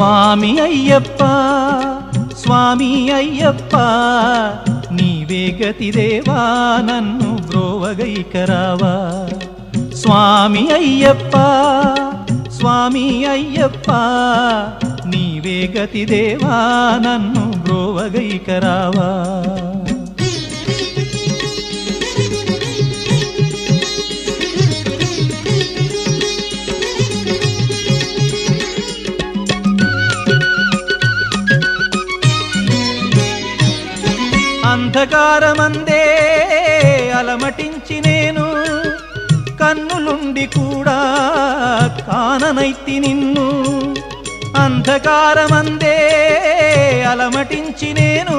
స్వామి అయ్యప్ప స్వామి అయ్యప్ప నీవే గతిదేవా నన్ను బ్రోవగైకరావా స్వామి అయ్యప్ప స్వామి అయ్యప్ప నీవే గతిదేవా నన్ను బ్రోవగైకరావా అంధకారమందే అలమటించి నేను కన్నులుండి కూడా కాననైతి నిన్ను. అంధకారమందే అలమటించి నేను